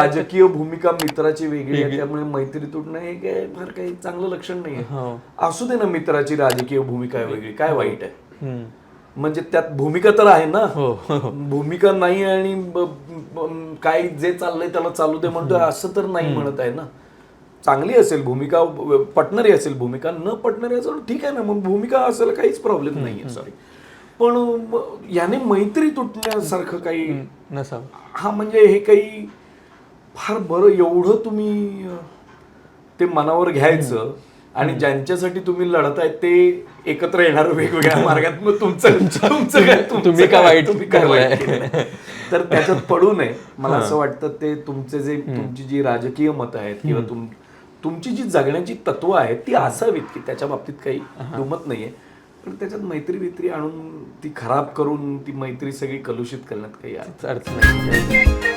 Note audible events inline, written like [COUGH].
राजकीय भूमिका मित्राची वेगळी आहे त्यामुळे मैत्री तुटणं हे काय फार काही चांगलं लक्षण नाही हो. असू दे ना मित्राची राजकीय भूमिका आहे वेगळी काय वाईट आहे. म्हणजे त्यात भूमिका तर आहे ना. हो. भूमिका नाही आणि काय जे चाललंय त्याला चालू दे म्हणतो असं तर नाही म्हणत आहे ना. चांगली असेल भूमिका पटणारी असेल भूमिका न पटणारी असेल ठीक आहे ना मग भूमिका असेल काहीच प्रॉब्लेम नाहीये सॉरी पण याने मैत्री तुटण्यासारखं काही नसावं. हा म्हणजे हे काही फार बरं एवढं तुम्ही ते मनावर घ्यायचं आणि ज्यांच्यासाठी तुम्ही लढताय ते एकत्र येणार वेगवेगळ्या [LAUGHS] मार्गात मग तुमचं तुमचं काय तुम्ही काय? वाईट तुम्ही काय वाईट? तर त्याच्यात पडू नये. मला असं वाटतं ते तुमचे जे तुमची जी राजकीय मतं आहेत किंवा तुम तुमची जी जगण्याची तत्व आहेत ती असावीत की त्याच्या बाबतीत काही दुमत नाहीये. पण त्याच्यात मैत्री बित्री आणून ती खराब करून ती मैत्री सगळी कलुषित करण्यात काही अर्थ नाही.